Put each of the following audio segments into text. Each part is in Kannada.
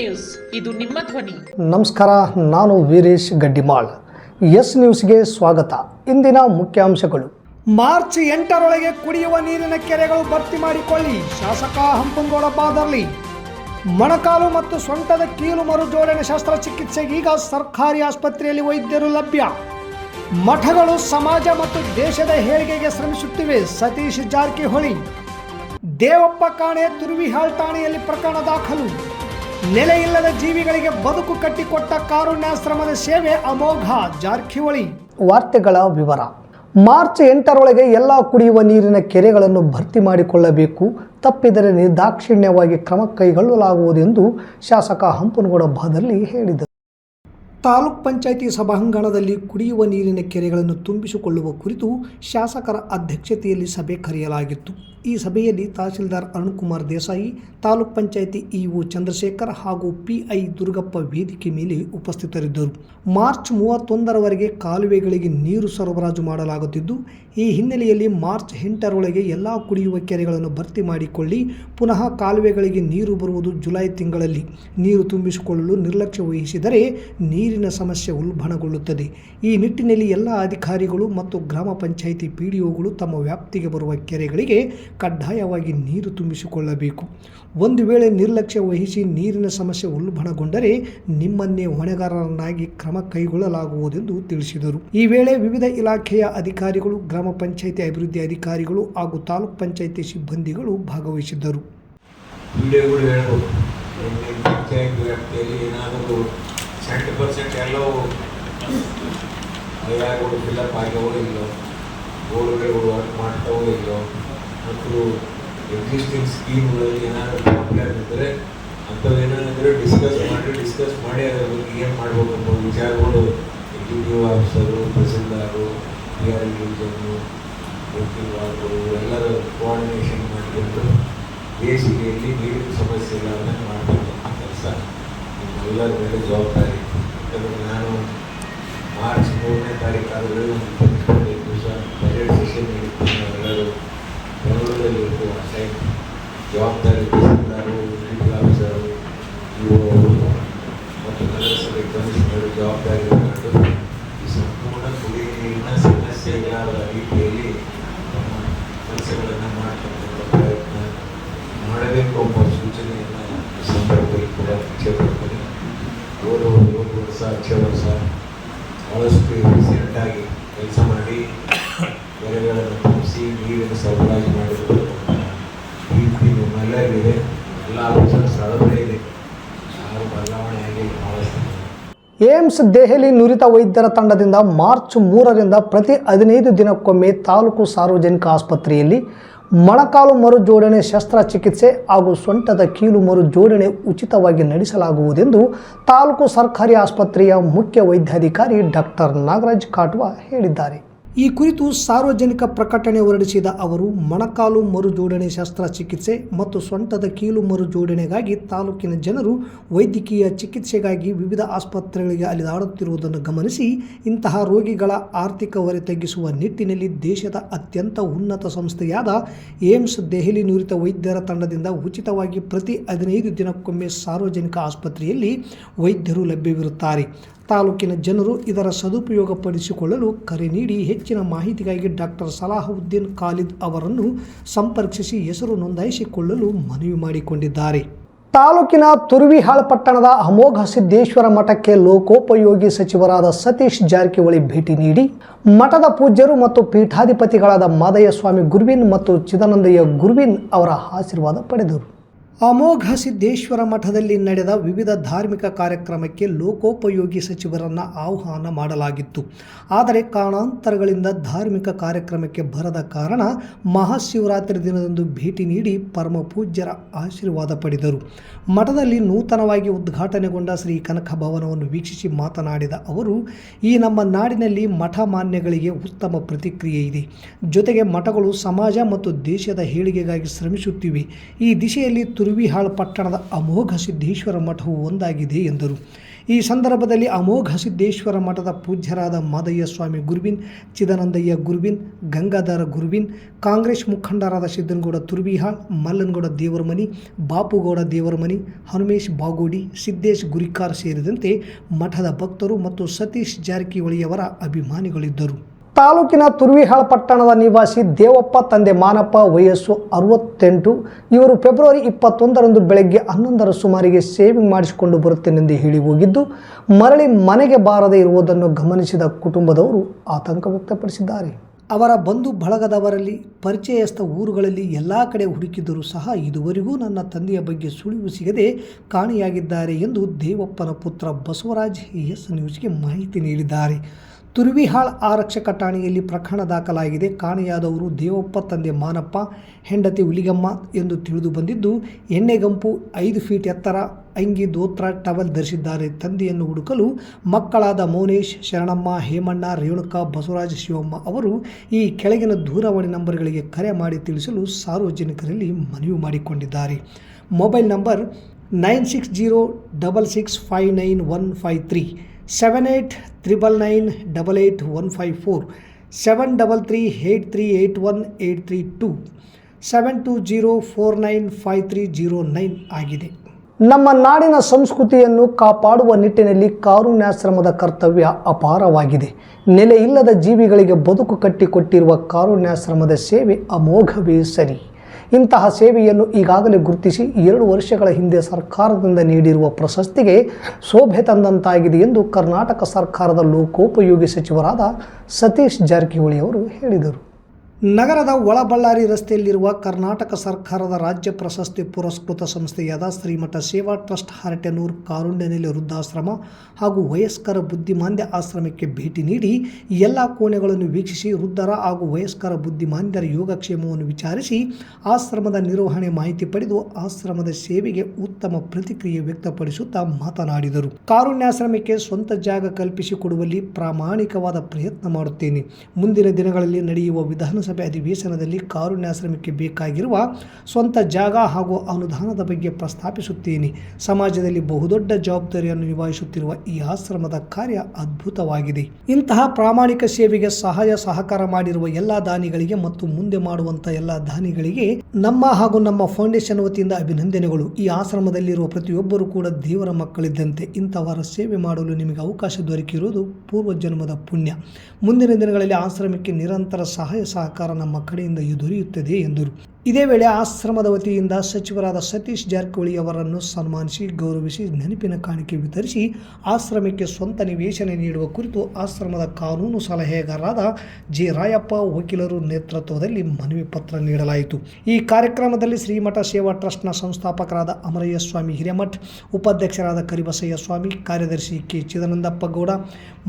ನ್ಯೂಸ್. ಇದು ನಿಮ್ಮ ಧ್ವನಿ. ನಮಸ್ಕಾರ ನಾನು ವೀರೇಶ್ ಗಡ್ಡಿಮಾಳ್. ಎಸ್ ನ್ಯೂಸ್ಗೆ ಸ್ವಾಗತ. ಇಂದಿನ ಮುಖ್ಯಾಂಶಗಳು. ಮಾರ್ಚ್ ಎಂಟರೊಳಗೆ ಕುಡಿಯುವ ನೀರಿನ ಕೆರೆಗಳು ಭರ್ತಿ ಮಾಡಿಕೊಳ್ಳಿ. ಶಾಸಕ ಹಂಪನಗೌಡ ಬಾದರ್ಲಿ. ಮೊಣಕಾಲು ಮತ್ತು ಸೊಂಟದ ಕೀಲು ಮರುಜೋಡಣೆ ಶಸ್ತ್ರಚಿಕಿತ್ಸೆಗೀಗ ಸರ್ಕಾರಿ ಆಸ್ಪತ್ರೆಯಲ್ಲಿ ವೈದ್ಯರು ಲಭ್ಯ. ಮಠಗಳು ಸಮಾಜ ಮತ್ತು ದೇಶದ ಏಳಿಗೆಗೆ ಶ್ರಮಿಸುತ್ತಿವೆ. ಸತೀಶ್ ಜಾರಕಿಹೊಳಿ. ದೇವಪ್ಪ ಕಾಣೆ ತುರುವಿಹಾಳ್ ಠಾಣೆಯಲ್ಲಿ ಪ್ರಕರಣ ದಾಖಲು. ನೆಲೆಯಿಲ್ಲದ ಜೀವಿಗಳಿಗೆ ಬದುಕು ಕಟ್ಟಿಕೊಟ್ಟ ಕಾರುಣ್ಯಾಶ್ರಮದ ಸೇವೆ ಅಮೋಘ ಜಾರಕಿಹೊಳಿ. ವಾರ್ತೆಗಳ ವಿವರ. ಮಾರ್ಚ್ ಎಂಟರೊಳಗೆ ಎಲ್ಲ ಕುಡಿಯುವ ನೀರಿನ ಕೆರೆಗಳನ್ನು ಭರ್ತಿ ಮಾಡಿಕೊಳ್ಳಬೇಕು. ತಪ್ಪಿದರೆ ನಿರ್ದಾಕ್ಷಿಣ್ಯವಾಗಿ ಕ್ರಮ ಕೈಗೊಳ್ಳಲಾಗುವುದು ಎಂದು ಶಾಸಕ ಹಂಪನಗೌಡ ಬಾದಲ್ಲಿ ಹೇಳಿದರು. ತಾಲೂಕ್ ಪಂಚಾಯಿತಿ ಸಭಾಂಗಣದಲ್ಲಿ ಕುಡಿಯುವ ನೀರಿನ ಕೆರೆಗಳನ್ನು ತುಂಬಿಸಿಕೊಳ್ಳುವ ಕುರಿತು ಶಾಸಕರ ಅಧ್ಯಕ್ಷತೆಯಲ್ಲಿ ಸಭೆ ಕರೆಯಲಾಗಿತ್ತು. ಈ ಸಭೆಯಲ್ಲಿ ತಹಸೀಲ್ದಾರ್ ಅರುಣ್ಕುಮಾರ್ ದೇಸಾಯಿ, ತಾಲೂಕ್ ಪಂಚಾಯಿತಿ ಇಒ ಚಂದ್ರಶೇಖರ್ ಹಾಗೂ ಪಿಐ ದುರ್ಗಪ್ಪ ವೇದಿಕೆ ಮೇಲೆ ಉಪಸ್ಥಿತರಿದ್ದರು. ಮಾರ್ಚ್ ಮೂವತ್ತೊಂದರವರೆಗೆ ಕಾಲುವೆಗಳಿಗೆ ನೀರು ಸರಬರಾಜು ಮಾಡಲಾಗುತ್ತಿದ್ದು, ಈ ಹಿನ್ನೆಲೆಯಲ್ಲಿ ಮಾರ್ಚ್ ಎಂಟರೊಳಗೆ ಎಲ್ಲ ಕುಡಿಯುವ ಕೆರೆಗಳನ್ನು ಭರ್ತಿ ಮಾಡಿಕೊಳ್ಳಿ, ಪುನಃ ಕಾಲುವೆಗಳಿಗೆ ನೀರು ಬರುವುದು ಜುಲೈ ತಿಂಗಳಲ್ಲಿ. ನೀರು ತುಂಬಿಸಿಕೊಳ್ಳಲು ನಿರ್ಲಕ್ಷ್ಯ ವಹಿಸಿದರೆ ನೀರಿನ ಸಮಸ್ಯೆ ಉಲ್ಬಣಗೊಳ್ಳುತ್ತದೆ. ಈ ನಿಟ್ಟಿನಲ್ಲಿ ಎಲ್ಲ ಅಧಿಕಾರಿಗಳು ಮತ್ತು ಗ್ರಾಮ ಪಂಚಾಯಿತಿ ಪಿಡಿಒಗಳು ತಮ್ಮ ವ್ಯಾಪ್ತಿಗೆ ಬರುವ ಕೆರೆಗಳಿಗೆ ಕಡ್ಡಾಯವಾಗಿ ನೀರು ತುಂಬಿಸಿಕೊಳ್ಳಬೇಕು. ಒಂದು ವೇಳೆ ನಿರ್ಲಕ್ಷ್ಯ ವಹಿಸಿ ನೀರಿನ ಸಮಸ್ಯೆ ಉಲ್ಬಣಗೊಂಡರೆ ನಿಮ್ಮನ್ನೇ ಹೊಣೆಗಾರರನ್ನಾಗಿ ಕ್ರಮ ಕೈಗೊಳ್ಳಲಾಗುವುದೆಂದು ತಿಳಿಸಿದರು. ಈ ವೇಳೆ ವಿವಿಧ ಇಲಾಖೆಯ ಅಧಿಕಾರಿಗಳು, ಗ್ರಾಮ ಪಂಚಾಯಿತಿ ಅಭಿವೃದ್ಧಿ ಅಧಿಕಾರಿಗಳು ಹಾಗೂ ತಾಲೂಕ್ ಪಂಚಾಯಿತಿ ಸಿಬ್ಬಂದಿಗಳು ಭಾಗವಹಿಸಿದ್ದರು. ಮಾಡ್ತಾವೋ ಇಲ್ಲೋ ಮತ್ತು ಎಕ್ಸಿಸ್ಟಿಂಗ್ ಸ್ಕೀಮ್ಗಳಲ್ಲಿ ಏನಾದರೂ ಪ್ರಾಬ್ಲಮ್ ಇದ್ದರೆ ಅಂಥವೇನಾದರೂ ಡಿಸ್ಕಸ್ ಮಾಡಿ ಡಿಸ್ಕಸ್ ಮಾಡಿ ಅದರ ಬಗ್ಗೆ ಏನು ಮಾಡಬೇಕು ಅನ್ನೋ ವಿಚಾರಗಳು executive officer, tahsildar P R division ವಾರ್ಡ್ಗಳು ಎಲ್ಲರ ಕೋಆರ್ಡಿನೇಷನ್ ಮಾಡಿಕೊಂಡು ಬೇಸಿಗೆಯಲ್ಲಿ ನೀರಿನ ಸಮಸ್ಯೆ ಇಲ್ಲದೆ ಮಾಡಬೇಕಂತ ಕೆಲಸ. ನಿಮ್ಮೆಲ್ಲರ ಮೇಲೆ ಜವಾಬ್ದಾರಿ ಯಾಕಂದರೆ ನಾನು ಮಾರ್ಚ್ ಮೂರನೇ ತಾರೀಕು ಆದರೆ ಒಂದು ಇಪ್ಪತ್ತು ಇಪ್ಪತ್ತೈದು ದಿವಸ ಬಜೆಟ್ ಸೆಷನ್ ನಡೀತೀನಿ ಟೈಮ್ ಜವಾಬ್ದಾರಿ ತಹಸೀಲ್ದಾರು ಡಿಪಿ ಆಫೀಸರು ಇವು ಮತ್ತು ನಗರಸಭೆ ಕಮಿಷನರು ಜವಾಬ್ದಾರಿ ಈ ಸಂಪೂರ್ಣ ನೀರಿನ ಸಮಸ್ಯೆ ಇಲ್ಲದ ರೀತಿಯಲ್ಲಿ ನಮ್ಮ ಕೆಲಸಗಳನ್ನು ಮಾಡತಕ್ಕಂಥ ಪ್ರಯತ್ನ ಮಾಡಬೇಕು ಎಂಬ ಸೂಚನೆಯನ್ನು ಈ ಸಂದರ್ಭದಲ್ಲಿ ಕೂಡ ಇಚ್ಛೆಪಡ್ತೀನಿ ಹೋದ ಹೋದ ವರ್ಷ, ಹಚ್ಚ ವರ್ಷ ಕೆಲಸ ಮಾಡಿ ಕೆರೆಗಳನ್ನು ತುಂಬಿಸಿ ನೀರಿನ ಸರಬರಾಜು ಪ್ರೀತಿ ನಿಮ್ಮೆಲ್ಲರಿಗಿದೆ ಎಲ್ಲ ಆಫೀಸರ್ಸ್ ಅಳವಡೆ ಇದೆ. ಯಾರು ಬದಲಾವಣೆ ಆಗಿಲ್ಲ, ಭಾಳಷ್ಟು ಏಮ್ಸ್ ದೆಹಲಿ ನುರಿತ ವೈದ್ಯರ ತಂಡದಿಂದ ಮಾರ್ಚ್ ಮೂರರಿಂದ ಪ್ರತಿ ಹದಿನೈದು ದಿನಕ್ಕೊಮ್ಮೆ ತಾಲೂಕು ಸಾರ್ವಜನಿಕ ಆಸ್ಪತ್ರೆಯಲ್ಲಿ ಮೊಣಕಾಲು ಮರು ಜೋಡಣೆ ಶಸ್ತ್ರಚಿಕಿತ್ಸೆ ಹಾಗೂ ಸೊಂಟದ ಕೀಲು ಮರು ಜೋಡಣೆ ಉಚಿತವಾಗಿ ನಡೆಸಲಾಗುವುದೆಂದು ತಾಲೂಕು ಸರ್ಕಾರಿ ಆಸ್ಪತ್ರೆಯ ಮುಖ್ಯ ವೈದ್ಯಾಧಿಕಾರಿ ಡಾಕ್ಟರ್ ನಾಗರಾಜ್ ಕಾಟ್ವಾ ಹೇಳಿದ್ದಾರೆ. ಈ ಕುರಿತು ಸಾರ್ವಜನಿಕ ಪ್ರಕಟಣೆ ಹೊರಡಿಸಿದ ಅವರು, ಮೊಣಕಾಲು ಮರು ಜೋಡಣೆ ಶಸ್ತ್ರಚಿಕಿತ್ಸೆ ಮತ್ತು ಸೊಂಟದ ಕೀಲು ಮರು ಜೋಡಣೆಗಾಗಿ ತಾಲೂಕಿನ ಜನರು ವೈದ್ಯಕೀಯ ಚಿಕಿತ್ಸೆಗಾಗಿ ವಿವಿಧ ಆಸ್ಪತ್ರೆಗಳಿಗೆ ಅಲಿದಾಡುತ್ತಿರುವುದನ್ನು ಗಮನಿಸಿ, ಇಂತಹ ರೋಗಿಗಳ ಆರ್ಥಿಕ ಹೊರೆ ತಗ್ಗಿಸುವ ನಿಟ್ಟಿನಲ್ಲಿ ದೇಶದ ಅತ್ಯಂತ ಉನ್ನತ ಸಂಸ್ಥೆಯಾದ ಏಮ್ಸ್ ದೆಹಲಿ ನುರಿತ ವೈದ್ಯರ ತಂಡದಿಂದ ಉಚಿತವಾಗಿ ಪ್ರತಿ ಹದಿನೈದು ದಿನಕ್ಕೊಮ್ಮೆ ಸಾರ್ವಜನಿಕ ಆಸ್ಪತ್ರೆಯಲ್ಲಿ ವೈದ್ಯರು ಲಭ್ಯವಿರುತ್ತಾರೆ. ತಾಲೂಕಿನ ಜನರು ಇದರ ಸದುಪಯೋಗ ಪಡಿಸಿಕೊಳ್ಳಲು ಕರೆ ನೀಡಿ ಹೆಚ್ಚಿನ ಮಾಹಿತಿಗಾಗಿ ಡಾಕ್ಟರ್ ಸಲಾಹುದ್ದೀನ್ ಖಾಲಿದ್ ಅವರನ್ನು ಸಂಪರ್ಕಿಸಿ ಹೆಸರು ನೋಂದಾಯಿಸಿಕೊಳ್ಳಲು ಮನವಿ ಮಾಡಿಕೊಂಡಿದ್ದಾರೆ. ತಾಲೂಕಿನ ತುರುವಿಹಾಳ್ ಪಟ್ಟಣದ ಅಮೋಘ ಸಿದ್ದೇಶ್ವರ ಮಠಕ್ಕೆ ಲೋಕೋಪಯೋಗಿ ಸಚಿವರಾದ ಸತೀಶ್ ಜಾರಕಿಹೊಳಿ ಭೇಟಿ ನೀಡಿ, ಮಠದ ಪೂಜ್ಯರು ಮತ್ತು ಪೀಠಾಧಿಪತಿಗಳಾದ ಮಾದಯ್ಯ ಸ್ವಾಮಿ ಗುರುವಿನ್ ಮತ್ತು ಚಿದಾನಂದಯ್ಯ ಗುರುವಿನ್ ಅವರ ಆಶೀರ್ವಾದ ಪಡೆದರು. ಅಮೋಘ ಸಿದ್ದೇಶ್ವರ ಮಠದಲ್ಲಿ ನಡೆದ ವಿವಿಧ ಧಾರ್ಮಿಕ ಕಾರ್ಯಕ್ರಮಕ್ಕೆ ಲೋಕೋಪಯೋಗಿ ಸಚಿವರನ್ನು ಆಹ್ವಾನ ಮಾಡಲಾಗಿತ್ತು. ಆದರೆ ಕಾರಣಾಂತರಗಳಿಂದ ಧಾರ್ಮಿಕ ಕಾರ್ಯಕ್ರಮಕ್ಕೆ ಬರದ ಕಾರಣ ಮಹಾಶಿವರಾತ್ರಿ ದಿನದಂದು ಭೇಟಿ ನೀಡಿ ಪರಮ ಪೂಜ್ಯರ ಆಶೀರ್ವಾದ ಪಡೆದರು. ಮಠದಲ್ಲಿ ನೂತನವಾಗಿ ಉದ್ಘಾಟನೆಗೊಂಡ ಶ್ರೀ ಕನಕ ಭವನವನ್ನು ವೀಕ್ಷಿಸಿ ಮಾತನಾಡಿದ ಅವರು, ಈ ನಮ್ಮ ನಾಡಿನಲ್ಲಿ ಮಠ ಮಾನ್ಯಗಳಿಗೆ ಉತ್ತಮ ಪ್ರತಿಕ್ರಿಯೆ ಇದೆ. ಜೊತೆಗೆ ಮಠಗಳು ಸಮಾಜ ಮತ್ತು ದೇಶದ ಏಳಿಗೆಗಾಗಿ ಶ್ರಮಿಸುತ್ತಿವೆ. ಈ ದಿಶೆಯಲ್ಲಿ ತುರುವಿಹಾಳ್ ಪಟ್ಟಣದ ಅಮೋಘ ಸಿದ್ದೇಶ್ವರ ಮಠವು ಒಂದಾಗಿದೆ ಎಂದರು. ಈ ಸಂದರ್ಭದಲ್ಲಿ ಅಮೋಘ ಸಿದ್ದೇಶ್ವರ ಮಠದ ಪೂಜ್ಯರಾದ ಮಾದಯ್ಯ ಸ್ವಾಮಿ ಗುರುವಿನ್ ಚಿದಾನಂದಯ್ಯ ಗುರುವಿನ್ ಗಂಗಾಧರ ಗುರುವಿನ್ ಕಾಂಗ್ರೆಸ್ ಮುಖಂಡರಾದ ಸಿದ್ದನಗೌಡ ತುರ್ವಿಹಾಳ್, ಮಲ್ಲನಗೌಡ ದೇವರಮನಿ, ಬಾಪುಗೌಡ ದೇವರಮನಿ, ಹನುಮೇಶ್ ಬಾಗೋಡಿ, ಸಿದ್ದೇಶ್ ಗುರಿಕಾರ್ ಸೇರಿದಂತೆ ಮಠದ ಭಕ್ತರು ಮತ್ತು ಸತೀಶ್ ಜಾರಕಿಹೊಳಿಯವರ ಅಭಿಮಾನಿಗಳಿದ್ದರು. ತಾಲೂಕಿನ ತುರ್ವಿಹಾಳ್ ಪಟ್ಟಣದ ನಿವಾಸಿ ದೇವಪ್ಪ ತಂದೆ ಮಾನಪ್ಪ ವಯಸ್ಸು ಅರವತ್ತೆಂಟು. ಇವರು ಫೆಬ್ರವರಿ ಇಪ್ಪತ್ತೊಂದರಂದು ಬೆಳಗ್ಗೆ ಹನ್ನೊಂದರ ಸುಮಾರಿಗೆ ಸೇವಿಂಗ್ ಮಾಡಿಸಿಕೊಂಡು ಬರುತ್ತೇನೆಂದು ಹೇಳಿ ಹೋಗಿದ್ದು, ಮರಳಿ ಮನೆಗೆ ಬಾರದೇ ಇರುವುದನ್ನು ಗಮನಿಸಿದ ಕುಟುಂಬದವರು ಆತಂಕ ವ್ಯಕ್ತಪಡಿಸಿದ್ದಾರೆ. ಅವರ ಬಂಧು ಬಳಗದವರಲ್ಲಿ, ಪರಿಚಯಸ್ಥ ಊರುಗಳಲ್ಲಿ ಎಲ್ಲ ಕಡೆ ಹುಡುಕಿದರೂ ಸಹ ಇದುವರೆಗೂ ನನ್ನ ತಂದೆಯ ಬಗ್ಗೆ ಸುಳಿವು ಸಿಗದೆ ಕಾಣೆಯಾಗಿದ್ದಾರೆ ಎಂದು ದೇವಪ್ಪನ ಪುತ್ರ ಬಸವರಾಜ್ ಎಸ್ ನ್ಯೂಸ್ಗೆ ಮಾಹಿತಿ ನೀಡಿದ್ದಾರೆ. ತುರುವಿಹಾಳ್ ಆರಕ್ಷಕ ಠಾಣೆಯಲ್ಲಿ ಪ್ರಕರಣ ದಾಖಲಾಗಿದೆ. ಕಾಣೆಯಾದವರು ದೇವಪ್ಪ, ತಂದೆ ಮಾನಪ್ಪ, ಹೆಂಡತಿ ಹುಲಿಗಮ್ಮ ಎಂದು ತಿಳಿದು ಬಂದಿದ್ದು ಎಣ್ಣೆಗಂಪು ಐದು ಫೀಟ್ ಎತ್ತರ ಅಂಗಿ ದೋತ್ರ ಟವಲ್ ಧರಿಸಿದ್ದಾರೆ. ತಂದೆಯನ್ನು ಹುಡುಕಲು ಮಕ್ಕಳಾದ ಮೌನೇಶ್, ಶರಣಮ್ಮ, ಹೇಮಣ್ಣ, ರೇಣುಕಾ, ಬಸವರಾಜ ಶಿವಮ್ಮ ಅವರು ಈ ಕೆಳಗಿನ ದೂರವಾಣಿ ನಂಬರ್ಗಳಿಗೆ ಕರೆ ಮಾಡಿ ತಿಳಿಸಲು ಸಾರ್ವಜನಿಕರಲ್ಲಿ ಮನವಿ ಮಾಡಿಕೊಂಡಿದ್ದಾರೆ. Mobile number nine six zero double six five nine one five three seven eight triple nine double eight one five four seven double three eight three eight one eight three two seven two zero four nine five three zero nine ಆಗಿದೆ. ನಮ್ಮ ನಾಡಿನ ಸಂಸ್ಕೃತಿಯನ್ನು ಕಾಪಾಡುವ ನಿಟ್ಟಿನಲ್ಲಿ ಕಾರುಣ್ಯಾಶ್ರಮದ ಕರ್ತವ್ಯ ಅಪಾರವಾಗಿದೆ. ನೆಲೆಯಿಲ್ಲದ ಜೀವಿಗಳಿಗೆ ಬದುಕು ಕಟ್ಟಿಕೊಟ್ಟಿರುವ ಕಾರುಣ್ಯಾಶ್ರಮದ ಸೇವೆ ಅಮೋಘವೇ ಸರಿ. ಇಂತಹ ಸೇವೆಯನ್ನು ಈಗಾಗಲೇ ಗುರುತಿಸಿ ಎರಡು ವರ್ಷಗಳ ಹಿಂದೆ ಸರ್ಕಾರದಿಂದ ನೀಡಿರುವ ಪ್ರಶಸ್ತಿಗೆ ಶೋಭೆ ತಂದಂತಾಗಿದೆ ಎಂದು ಕರ್ನಾಟಕ ಸರ್ಕಾರದ ಲೋಕೋಪಯೋಗಿ ಸಚಿವರಾದ ಸತೀಶ್ ಜಾರಕಿಹೊಳಿ ಅವರು ಹೇಳಿದರು. ನಗರದ ಒಳಬಳ್ಳಾರಿ ರಸ್ತೆಯಲ್ಲಿರುವ ಕರ್ನಾಟಕ ಸರ್ಕಾರದ ರಾಜ್ಯ ಪ್ರಶಸ್ತಿ ಪುರಸ್ಕೃತ ಸಂಸ್ಥೆಯಾದ ಶ್ರೀಮಠ ಸೇವಾ ಟ್ರಸ್ಟ್ ಹರಟೆನೂರು ಕಾರುಂಡನೆಲೆ ವೃದ್ಧಾಶ್ರಮ ಹಾಗೂ ವಯಸ್ಕರ ಬುದ್ಧಿಮಾಂದ್ಯ ಆಶ್ರಮಕ್ಕೆ ಭೇಟಿ ನೀಡಿ ಎಲ್ಲ ಕೋಣೆಗಳನ್ನು ವೀಕ್ಷಿಸಿ ವೃದ್ಧರ ಹಾಗೂ ವಯಸ್ಕರ ಬುದ್ಧಿಮಾಂದ್ಯರ ಯೋಗಕ್ಷೇಮವನ್ನು ವಿಚಾರಿಸಿ ಆಶ್ರಮದ ನಿರ್ವಹಣೆ ಮಾಹಿತಿ ಪಡೆದು ಆಶ್ರಮದ ಸೇವೆಗೆ ಉತ್ತಮ ಪ್ರತಿಕ್ರಿಯೆ ವ್ಯಕ್ತಪಡಿಸುತ್ತಾ ಮಾತನಾಡಿದರು. ಕಾರುಣ್ಯಾಶ್ರಮಕ್ಕೆ ಸ್ವಂತ ಜಾಗ ಕಲ್ಪಿಸಿಕೊಡುವಲ್ಲಿ ಪ್ರಾಮಾಣಿಕವಾದ ಪ್ರಯತ್ನ ಮಾಡುತ್ತೇನೆ. ಮುಂದಿನ ದಿನಗಳಲ್ಲಿ ನಡೆಯುವ ವಿಧಾನಸಭೆ ಅಧಿವೇಶನದಲ್ಲಿ ಕಾರುಣ್ಯಾಶ್ರಮಕ್ಕೆ ಬೇಕಾಗಿರುವ ಸ್ವಂತ ಜಾಗ ಹಾಗೂ ಅನುದಾನದ ಬಗ್ಗೆ ಪ್ರಸ್ತಾಪಿಸುತ್ತೇನೆ. ಸಮಾಜದಲ್ಲಿ ಬಹುದೊಡ್ಡ ಜವಾಬ್ದಾರಿಯನ್ನು ನಿಭಾಯಿಸುತ್ತಿರುವ ಈ ಆಶ್ರಮದ ಕಾರ್ಯ ಅದ್ಭುತವಾಗಿದೆ. ಇಂತಹ ಪ್ರಾಮಾಣಿಕ ಸೇವೆಗೆ ಸಹಾಯ ಸಹಕಾರ ಮಾಡಿರುವ ಎಲ್ಲ ದಾನಿಗಳಿಗೆ ಮತ್ತು ಮುಂದೆ ಮಾಡುವಂತ ಎಲ್ಲ ದಾನಿಗಳಿಗೆ ನಮ್ಮ ಹಾಗೂ ನಮ್ಮ ಫೌಂಡೇಶನ್ ವತಿಯಿಂದ ಅಭಿನಂದನೆಗಳು. ಈ ಆಶ್ರಮದಲ್ಲಿರುವ ಪ್ರತಿಯೊಬ್ಬರು ಕೂಡ ದೇವರ ಮಕ್ಕಳಿದ್ದಂತೆ ಇಂಥವರ ಸೇವೆ ಮಾಡಲು ನಿಮಗೆ ಅವಕಾಶ ದೊರಕಿರುವುದು ಪೂರ್ವ ಜನ್ಮದ ಪುಣ್ಯ. ಮುಂದಿನ ದಿನಗಳಲ್ಲಿ ಆಶ್ರಮಕ್ಕೆ ನಿರಂತರ ಸಹಾಯ ಸಹಕಾರ ನಮ್ಮ ಕಡೆಯಿಂದ ದೊರೆಯುತ್ತದೆ ಎಂದರು. ಇದೇ ವೇಳೆ ಆಶ್ರಮದ ವತಿಯಿಂದ ಸಚಿವರಾದ ಸತೀಶ್ ಜಾರಕಿಹೊಳಿ ಅವರನ್ನು ಸನ್ಮಾನಿಸಿ, ಗೌರವಿಸಿ, ನೆನಪಿನ ಕಾಣಿಕೆ ವಿತರಿಸಿ ಆಶ್ರಮಕ್ಕೆ ಸ್ವಂತ ನಿವೇಶನ ನೀಡುವ ಕುರಿತು ಆಶ್ರಮದ ಕಾನೂನು ಸಲಹೆಗಾರರಾದ ಜೆ. ರಾಯಪ್ಪ ವಕೀಲರು ನೇತೃತ್ವದಲ್ಲಿ ಮನವಿ ಪತ್ರ ನೀಡಲಾಯಿತು. ಈ ಕಾರ್ಯಕ್ರಮದಲ್ಲಿ ಶ್ರೀಮಠ ಸೇವಾ ಟ್ರಸ್ಟ್ನ ಸಂಸ್ಥಾಪಕರಾದ ಅಮರಯ್ಯ ಸ್ವಾಮಿ ಹಿರೇಮಠ್, ಉಪಾಧ್ಯಕ್ಷರಾದ ಕರಿಬಸಯ್ಯ ಸ್ವಾಮಿ, ಕಾರ್ಯದರ್ಶಿ ಕೆ. ಚಿದಾನಂದಪ್ಪ ಗೌಡ,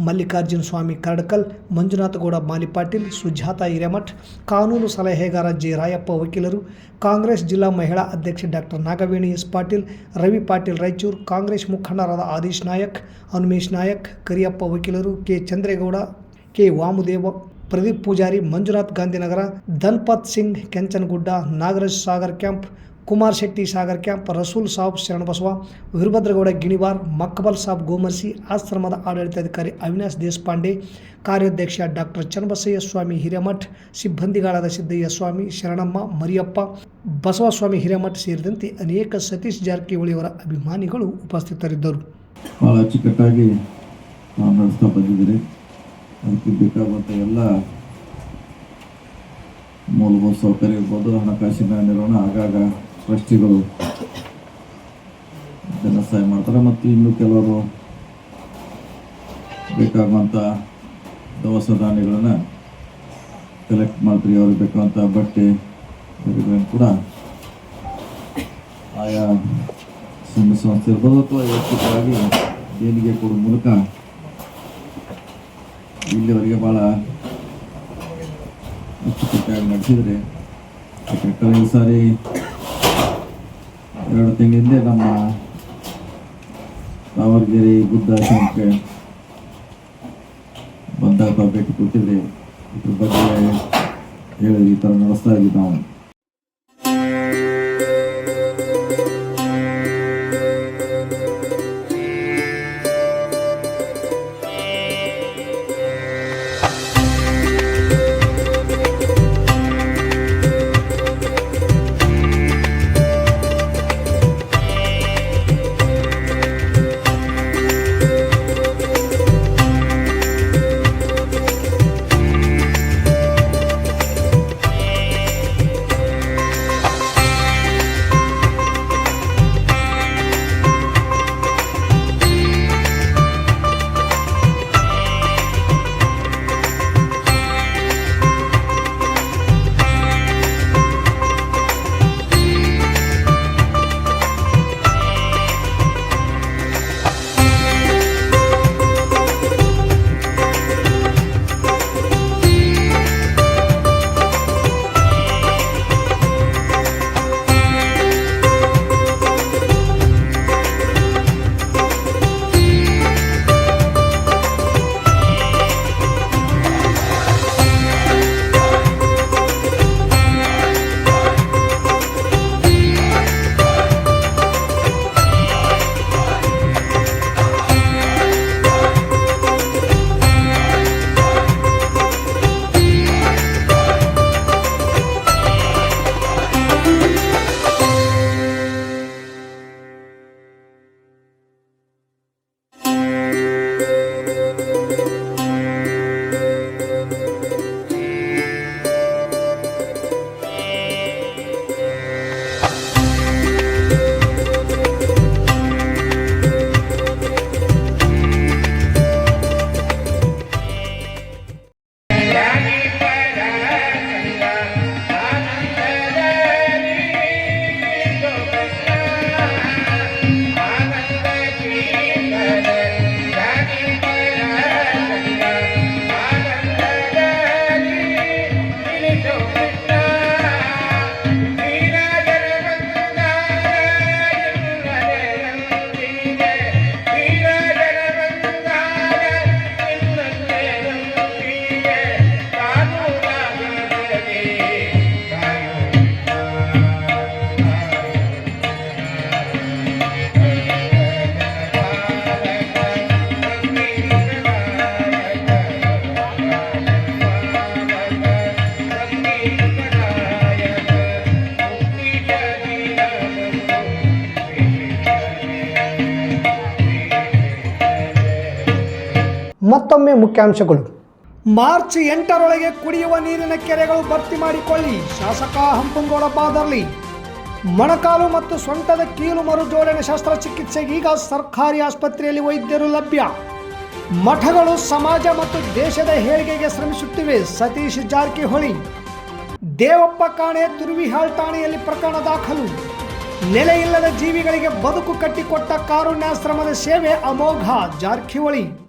ಮಲ್ಲಿಕಾರ್ಜುನ ಸ್ವಾಮಿ ಕರಡ್ಕಲ್, ಮಂಜುನಾಥ ಗೌಡ ಮಾಲಿಪಾಟೀಲ್ ಸುಜಾತ ಹಿರೇಮಠ್, ಕಾನೂನು ಸಲಹೆಗಾರ ಜಿ. ರಾಯಪ್ಪ ವಕೀಲರು ಕಾಂಗ್ರೆಸ್ ಜಿಲ್ಲಾ ಮಹಿಳಾ ಅಧ್ಯಕ್ಷೆ ಡಾಕ್ಟರ್ ನಾಗವೇಣಿ ಎಸ್. ಪಾಟೀಲ್, ರವಿ ಪಾಟೀಲ್ ರಾಯಚೂರು, ಕಾಂಗ್ರೆಸ್ ಮುಖಂಡರಾದ ಆದೀಶ್ ನಾಯಕ್ ಹನುಮೇಶ್ ನಾಯಕ್, ಕರಿಯಪ್ಪ ವಕೀಲರು K. Chandregowda, K. Vamudeva, Pradeep Poojari, Manjunath Gandhinagar Dhanpat Singh, Kenchanagudda, Nagaraj Sagar camp Kumar Shetty, Sagar camp, Rasool Sab Sharanabasava Veerabhadragowda Ginivar, Makbal Sab, Gomarsi, ಆಶ್ರಮದ ಆಡಳಿತಾಧಿಕಾರಿ ಅವಿನಾಶ್ ದೇಶಪಾಂಡೆ, ಕಾರ್ಯಾಧ್ಯಕ್ಷ ಡಾಕ್ಟರ್ ಚನ್ನಬಸಯ್ಯ ಸ್ವಾಮಿ ಹಿರೇಮಠ್, ಸಿಬ್ಬಂದಿಗಳಾದ ಸಿದ್ದಯ್ಯ ಸ್ವಾಮಿ, ಶರಣಮ್ಮ, ಮರಿಯಪ್ಪ, ಬಸವಸ್ವಾಮಿ ಹಿರೇಮಠ್ ಸೇರಿದಂತೆ ಅನೇಕ ಸತೀಶ್ ಜಾರಕಿಹೊಳಿಯವರ ಅಭಿಮಾನಿಗಳು ಉಪಸ್ಥಿತರಿದ್ದರು. ಭಾಳ ಎಲ್ಲ ಮೂಲಭೂತ ಸೌಕರ್ಯ ಇರ್ಬೋದು, ಹಣಕಾಸಿನ ನಿರ್ವಹಣೆ ಆಗಾಗ ಟ್ರಸ್ಟಿಗಳು ಜನ ಸಹಾಯ ಮಾಡ್ತಾರೆ ಮತ್ತು ಇನ್ನು ಕೆಲವರು ಬೇಕಾಗುವಂಥ ದವಸ ಧಾನ್ಯಗಳನ್ನು ಕಲೆಕ್ಟ್ ಮಾಡ್ತೀರಿ. ಅವ್ರಿಗೆ ಬೇಕಾದಂಥ ಬಟ್ಟೆ ಇವುಗಳನ್ನು ಕೂಡ ಆಯಾ ಸಂಘ ಸಂಸ್ಥೆ ಇರ್ಬೋದು ಅಥವಾ ವೈಯಕ್ತಿಕವಾಗಿ ದೇಣಿಗೆ ಕೊಡೋ ಮೂಲಕ ಇಲ್ಲಿವರೆಗೆ ಭಾಳ ಅಚ್ಚುಕಟ್ಟಾಗಿ ನಡೆಸಿದರೆ ಸಾರಿ ಎರಡು ತಿಂಗಳಿಂದೆ ನಮ್ಮ ತಾವರ್ಗೆರೆ ಬುದ್ಧಾಶ್ರಮಕ್ಕೆ ಬಂದಾಗ ಭೇಟಿ ಕೊಟ್ಟಿದೆ ಇದ್ರ ಬಗ್ಗೆ ಹೇಳಿದ್ವಿ ಈ ಥರ ನಡೆಸ್ತಾ ಇದ್ವಿ ನಾವು. ಮತ್ತೊಮ್ಮೆ ಮುಖ್ಯಾಂಶಗಳು. ಮಾರ್ಚ್ ಎಂಟರೊಳಗೆ ಕುಡಿಯುವ ನೀರಿನ ಕೆರೆಗಳು ಭರ್ತಿ ಮಾಡಿಕೊಳ್ಳಿ. ಶಾಸಕ ಹಂಪಂಗೋಳ ಬಾದರ್ಲಿ. ಮೊಣಕಾಲು ಮತ್ತು ಸೊಂಟದ ಕೀಲು ಮರುಜೋಡಣೆ ಶಸ್ತ್ರಚಿಕಿತ್ಸೆಗೀಗ ಸರ್ಕಾರಿ ಆಸ್ಪತ್ರೆಯಲ್ಲಿ ವೈದ್ಯರು ಲಭ್ಯ. ಮಠಗಳು ಸಮಾಜ ಮತ್ತು ದೇಶದ ಏಳಿಗೆಗೆ ಶ್ರಮಿಸುತ್ತಿವೆ. ಸತೀಶ್ ಜಾರಕಿಹೊಳಿ. ದೇವಪ್ಪ ಕಾಣೆ ತುರುವಿಹಾಳ್ ಠಾಣೆಯಲ್ಲಿ ಪ್ರಕರಣ ದಾಖಲು. ನೆಲೆಯಿಲ್ಲದ ಜೀವಿಗಳಿಗೆ ಬದುಕು ಕಟ್ಟಿಕೊಟ್ಟ ಕಾರುಣ್ಯಾಶ್ರಮದ ಸೇವೆ ಅಮೋಘ. ಜಾರಕಿಹೊಳಿ.